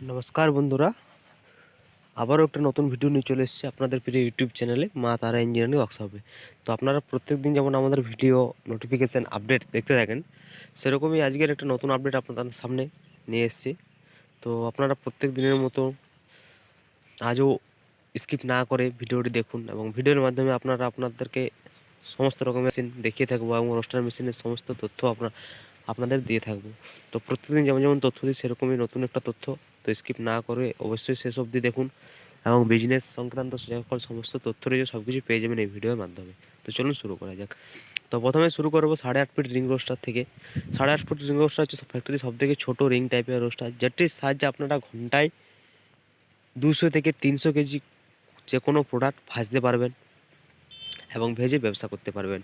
নমস্কার বন্ধুরা। আবারও একটা নতুন ভিডিও নিয়ে চলে এসেছি আপনাদের প্রিয় ইউটিউব চ্যানেলে মা তারা ইঞ্জিনিয়ারিং ওয়ার্কশপে তো আপনারা প্রত্যেক দিন যেমন আমাদের ভিডিও নোটিফিকেশান আপডেট দেখতে থাকেন, সেরকমই আজকের একটা নতুন আপডেট আপনাদের সামনে নিয়ে এসেছি। তো আপনারা প্রত্যেক দিনের মতো আজও স্কিপ না করে ভিডিওটি দেখুন এবং ভিডিওর মাধ্যমে আপনারা আপনাদেরকে সমস্ত রকম মেশিন দেখিয়ে থাকব এবং রোস্টার মেশিনের সমস্ত তথ্য আপনার, আপনাদের দিয়ে থাকব। তো প্রত্যেকদিন যেমন যেমন তথ্য দিই, সেরকমই নতুন একটা তথ্য তো স্কিপ না করে অবশ্যই শেষ অবধি দেখুন এবং বিজনেস সংক্রান্ত সকল সমস্ত তথ্য রয়েছে সব কিছু পেয়ে যাবেন এই ভিডিওর মাধ্যমে। তো চলুন শুরু করা যাক। তো প্রথমে শুরু করব সাড়ে আট ফিট রিং রোস্টার থেকে। সাড়ে আট ফুট রিং রোস্টার হচ্ছে ফ্যাক্টরি সব থেকে ছোটো রিং টাইপের রোস্টার যেটির সাহায্যে আপনারা ঘন্টায় দুশো থেকে তিনশো কেজি যে কোনো প্রোডাক্ট ভাজতে পারবেন এবং ভেজে ব্যবসা করতে পারবেন।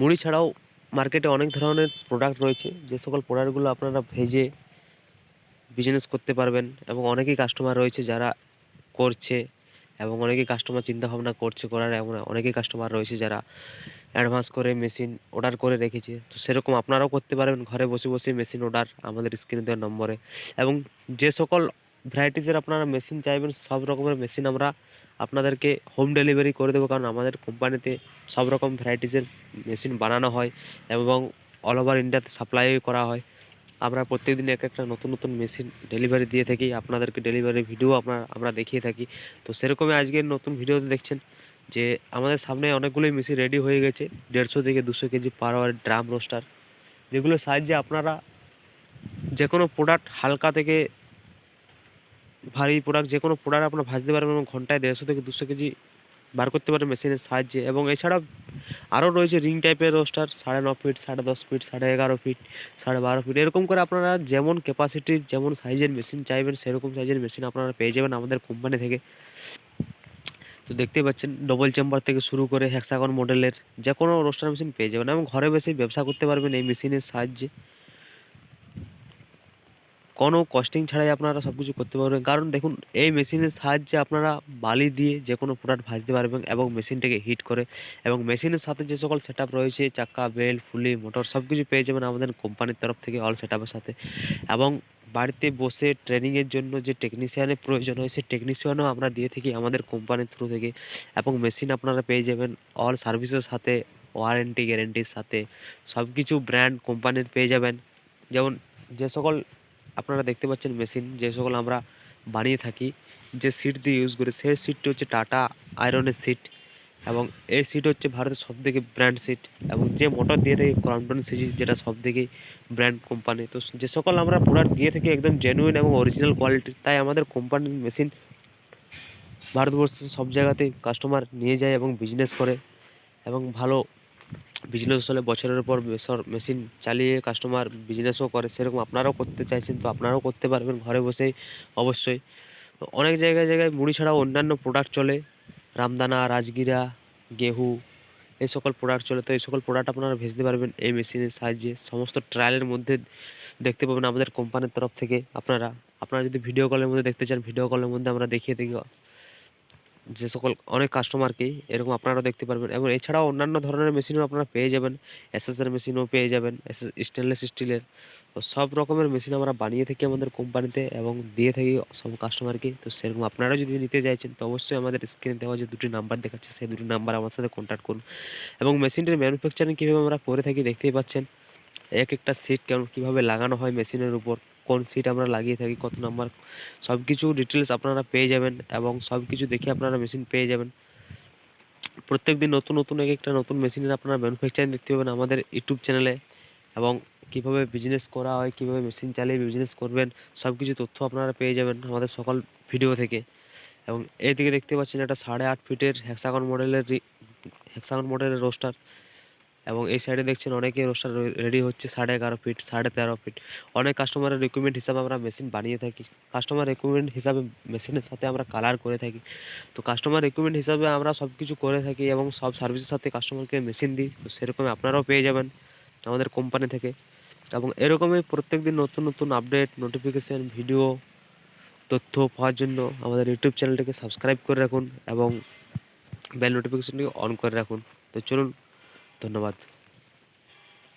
মুড়ি ছাড়াও মার্কেটে অনেক ধরনের প্রোডাক্ট রয়েছে, যে সকল প্রোডাক্টগুলো আপনারা ভেজে বিজনেস করতে পারবেন এবং অনেকেই কাস্টমার রয়েছে যারা করছে এবং অনেকেই কাস্টমার চিন্তাভাবনা করছে করার এমন অনেকেই কাস্টমার রয়েছে যারা অ্যাডভান্স করে মেশিন অর্ডার করে রেখেছে। তো সেরকম আপনারাও করতে পারবেন, ঘরে বসে বসে মেশিন অর্ডার আমাদের স্ক্রিনে দেওয়ার নম্বরে। এবং যে সকল ভ্যারাইটিসের আপনারা মেশিন চাইবেন, সব রকমের মেশিন আমরা আপনাদেরকে হোম ডেলিভারি করে দেবো, কারণ আমাদের কোম্পানিতে সব রকম ভ্যারাইটিসের মেশিন বানানো হয় এবং অল ওভার ইন্ডিয়াতে সাপ্লাই করা হয়। আমরা প্রত্যেকদিন এক একটা নতুন নতুন মেশিন ডেলিভারি দিয়ে থাকি, আপনাদেরকে ডেলিভারি ভিডিও আমরা আমরা দেখিয়ে থাকি। তো সেরকমই আজকের নতুন ভিডিওতে দেখছেন যে আমাদের সামনে অনেকগুলোই মেশিন রেডি হয়ে গেছে, দেড়শো থেকে দুশো KG per hour drum roaster যেগুলোর সাহায্যে আপনারা যে কোনো প্রোডাক্ট হালকা থেকে ভারী প্রোডাক্ট যে কোনো প্রোডাক্ট আপনারা ভাজতে পারবেন এবং ঘন্টায় দেড়শো থেকে দুশো কেজি বার করতে পারেন মেশিনের সাহায্যে। এবং এছাড়া আরও রয়েছে রিং টাইপের রোস্টার, সাড়ে ন ফিট, সাড়ে দশ ফিট, সাড়ে এগারো ফিট, সাড়ে বারো ফিট, এরকম করে আপনারা যেমন ক্যাপাসিটির যেমন সাইজের মেশিন চাইবেন, সেরকম সাইজের মেশিন আপনারা পেয়ে যাবেন আমাদের কোম্পানি থেকে। তো দেখতে পাচ্ছেন ডবল চেম্বার থেকে শুরু করে হ্যাক্সাগন মডেলের যে কোনো রোস্টার মেশিন পেয়ে যাবেন এবং ঘরে বসে ব্যবসা করতে পারবেন এই মেশিনের সাহায্যে। কোনো কস্টিং ছাড়াই আপনারা সব কিছু করতে পারবেন। কারণ দেখুন, এই মেশিনের সাহায্যে আপনারা বালি দিয়ে যে কোনো প্রোডাক্ট ভাজতে পারবেন এবং মেশিনটাকে হিট করে এবং মেশিনের সাথে যে সকল সেট রয়েছে, চাকা বেল ফুলি মোটর সব কিছু পেয়ে যাবেন আমাদের কোম্পানির তরফ থেকে অল সেট সাথে। এবং বাড়িতে বসে ট্রেনিংয়ের জন্য যে টেকনিশিয়ানের প্রয়োজন হয় সেই টেকনিশিয়ানও আমরা দিয়ে থাকি আমাদের কোম্পানির থ্রু থেকে। এবং মেশিন আপনারা পেয়ে যাবেন অল সার্ভিসের সাথে ওয়ারেন্টি গ্যারেন্টির সাথে। সব কিছু ব্র্যান্ড কোম্পানির পেয়ে যাবেন। যেমন যে সকল আপনারা দেখতে পাচ্ছেন মেশিন, যে সকল আমরা বানিয়ে থাকি। যে সিট দিয়ে ইউজ করি, সেই সিটটি হচ্ছে টাটা আয়রনের সিট এবং এই সিট হচ্ছে ভারতের সব থেকে ব্র্যান্ড সিট এবং যে মোটর দিয়ে থাকি ক্রাউন্টন সিজি যেটা সব থেকে ব্র্যান্ড কোম্পানি তো যে সকল আমরা প্রোডাক্ট দিয়ে থাকি একদম জেনুইন এবং অরিজিনাল কোয়ালিটির তাই আমাদের কোম্পানির মেশিন ভারতবর্ষের সব জায়গাতেই কাস্টমার নিয়ে যায় এবং বিজনেস করে এবং ভালো বিজনেস হলে বছরের পর মেশিন চালিয়ে কাস্টমার বিজনেসও করে, সেরকম আপনারাও করতে চাইছেন তো আপনারাও করতে পারবেন ঘরে বসেই অবশ্যই। অনেক জায়গায় জায়গায় মুড়ি ছাড়াও অন্যান্য প্রোডাক্ট চলে, রামদানা, রাজগিরা, গেহু, এই সকল প্রোডাক্ট চলে। তো এই সকল প্রোডাক্ট আপনারা ভেজতে পারবেন এই মেশিনের সাহায্যে। সমস্ত ট্রায়ালের মধ্যে দেখতে পাবেন আমাদের কোম্পানির তরফ থেকে। আপনারা আপনারা যদি ভিডিও কলের মধ্যে দেখতে চান ভিডিও কলের মধ্যে আমরা দেখিয়ে দিই যে সকল অনেক কাস্টমারকেই এরকম আপনারাও দেখতে পারবেন এবং এছাড়াও অন্যান্য ধরনের মেশিনও আপনারা পেয়ে যাবেন। এসএসের মেশিনও পেয়ে যাবেন এসএস স্টেনলেস স্টিলের তো সব রকমের মেশিন আমরা বানিয়ে থাকি আমাদের কোম্পানিতে এবং দিয়ে থাকি সব কাস্টমারকে তো সেরকম আপনারা যদি নিতে চাইছেন, তো অবশ্যই আমাদের স্ক্রিনে দেওয়া যে দুটি নাম্বার দেখাচ্ছে, সেই দুটি নাম্বার আমার সাথে কন্ট্যাক্ট করুন। এবং মেশিনটির ম্যানুফ্যাকচারিং কীভাবে আমরা করে থাকি দেখতেই পাচ্ছেন। এক একটা সিট কেমন, কীভাবে লাগানো হয় মেশিনের উপর। কোন সিট আমরা লাগিয়ে থাকি, কত নাম্বার সব কিছু ডিটেলস আপনারা পেয়ে যাবেন এবং সব কিছু দেখে আপনারা মেশিন পেয়ে যাবেন। প্রত্যেক দিন নতুন নতুন এক একটা নতুন মেশিনের আপনারা ম্যানুফ্যাকচারিং দেখতে পাবেন আমাদের ইউটিউব চ্যানেলে এবং কীভাবে বিজনেস করা হয়, কীভাবে মেশিন চালিয়ে বিজনেস করবেন সব কিছু তথ্য আপনারা পেয়ে যাবেন আমাদের সকল ভিডিও থেকে। এবং এইদিকে দেখতে পাচ্ছেন একটা সাড়ে আট ফিটের হ্যাক্সাগন মডেলের হ্যাক্সাগন মডেলের রোস্টার এবং এই সাইডে দেখছেন অনেকে রোস্টার রেডি হচ্ছে সাড়ে এগারো ফিট সাড়ে তেরো ফিট অনেক কাস্টমারের রিকুইপমেন্ট হিসাবে আমরা মেশিন বানিয়ে থাকি। কাস্টমার রিকুইপমেন্ট হিসাবে মেশিনের সাথে আমরা কালার করে থাকি। তো কাস্টমার রিকুইপমেন্ট হিসাবে আমরা সব কিছু করে থাকি এবং সব সার্ভিসের সাথে কাস্টমারকে মেশিন দিই। তো সেরকমই আপনারাও পেয়ে যাবেন আমাদের কোম্পানি থেকে। এবং এরকমই প্রত্যেক দিন নতুন নতুন আপডেট নোটিফিকেশান ভিডিও তথ্য পাওয়ার জন্য আমাদের ইউটিউব চ্যানেলটিকে সাবস্ক্রাইব করে রাখুন এবং বেল নোটিফিকেশনটিকে অন করে রাখুন। তো চলুন ধন্যবাদ।